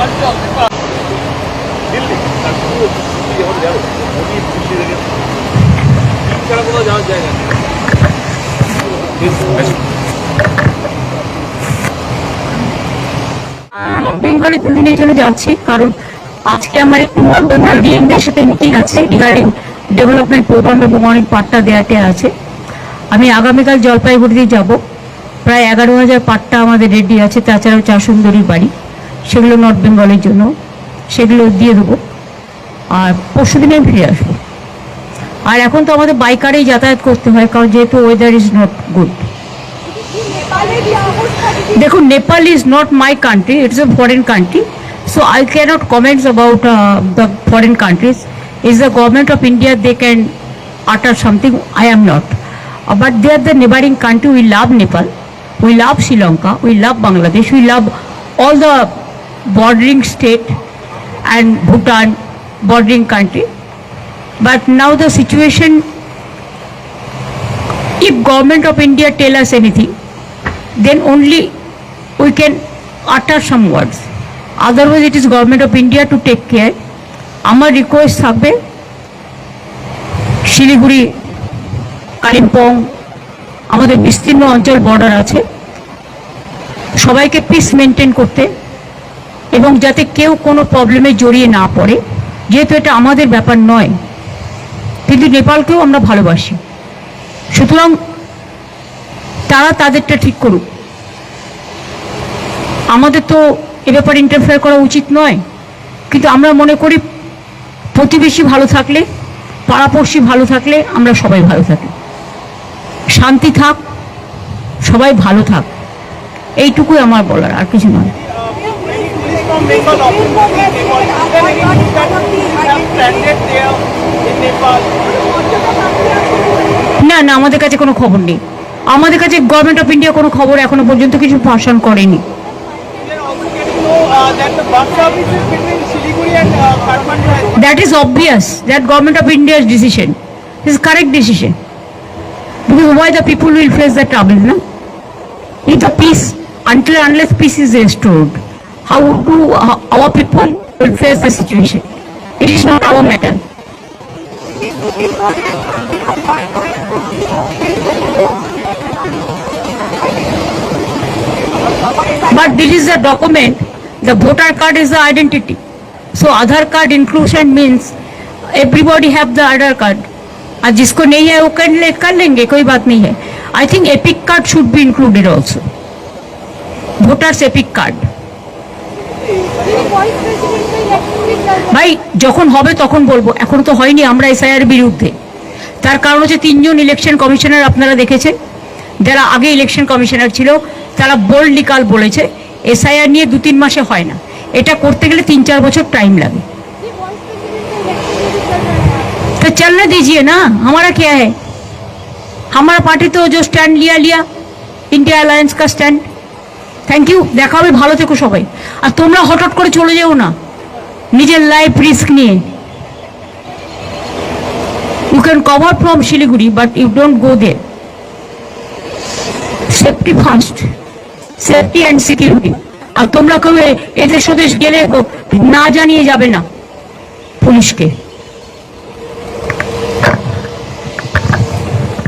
Let's go. বেঙ্গলে দুদিনের জন্য যাচ্ছি, কারণ আজকে আমার ডিএমদের সাথে মিটিং আছে রিগার্ডিং ডেভেলপমেন্ট প্রোগ্রাম এবং অনেক পাট্টা দেওয়াতে আছে। আমি আগামীকাল জলপাইগুড়িতে যাব। প্রায় এগারো হাজার পাট্টা আমাদের রেডি আছে, তাছাড়াও চা সুন্দরীর বাড়ি। সেগুলো নর্থ বেঙ্গলের জন্য। সেগুলো দিয়ে দেবো। আর পরশু দিনে আমি ফিরে আসব। আর এখন তো আমাদের বাইকারেই যাতায়াত করতে হয় কারণ যেহেতু ওয়েদার ইজ নট গুড দেখুন Nepal is not my country it's a foreign country so I can't comments about the foreign countries is the government of India they can i am not Uh, but they are the neighboring country we love nepal we love sri lanka we love bangladesh we love all the bordering state and bhutan bordering country but now the situation if government of india tell us anything then only we can utter some words otherwise it is government of india to take care আমার request থাকবে শিলিগুড়ি কালিম্পং আমাদের বিস্তীর্ণ অঞ্চল border আছে সবাইকে piece maintain করতে এবং যাতে কেউ কোনো প্রবলেমে জড়িয়ে না পড়ে যেহেতু এটা আমাদের ব্যাপার নয়, কিন্তু নেপালকেও আমরা ভালোবাসি। সুতরাং তারা তাদেরটা ঠিক করুক। আমাদের তো এ ব্যাপারে ইন্টারফেয়ার করা উচিত নয়, কিন্তু আমরা মনে করি প্রতিবেশী ভালো থাকলে, পাড়াপড়শি ভালো থাকলে আমরা সবাই ভালো থাকি। শান্তি থাক, সবাই ভালো থাক। এইটুকুই আমার বলার, আর কিছু নয়। না না আমাদের কাছে কোনো খবর নেই আমাদের কাছে গভর্নমেন্ট অফ ইন্ডিয়া কোনো খবর এখনও পর্যন্ত কিছু ভাষণ করেনি uh, uh, Kathmandu has that is obvious government of india's decision is correct decision why the people will face the trouble no if the peace until unless peace is restored how do uh, our people will face the situation Krishna काला metal But this is a document. The voter card is the identity. So Aadhaar card inclusion means everybody have the Aadhaar card. और जिसको नहीं है वो candidate कर लेंगे कोई बात नहीं है I think EPIC card should be included also voters EPIC card ভাই যখন হবে তখন বলবো এখন তো হয়নি আমরা এসআইআর বিরুদ্ধে তার কারণ হচ্ছে তিনজন ইলেকশন কমিশনার আপনারা দেখেছেন যারা আগে ইলেকশন কমিশনার ছিল তারা বোল্ডলি কাল বলেছে এসআইআর নিয়ে দু তিন মাসে হয় না এটা করতে গেলে তিন চার বছর টাইম লাগে तो चलने दीजिए ना हमारा क्या है हमारा पार्टी तो जो स्टैंड लिया लिया इंडिया अलायंस का स्टैंड থ্যাংক ইউ দেখা হবে ভালো থেকো সবাই আর তোমরা হঠাৎ করে চলে যেও না নিজের লাইফ রিস্ক নিয়ে। You can cover from Siliguri but you don't go the safety first safety and security আর তোমরা কেউ এদেশ ওদেশ গেলে না জানিয়ে যাবে না পুলিশকে।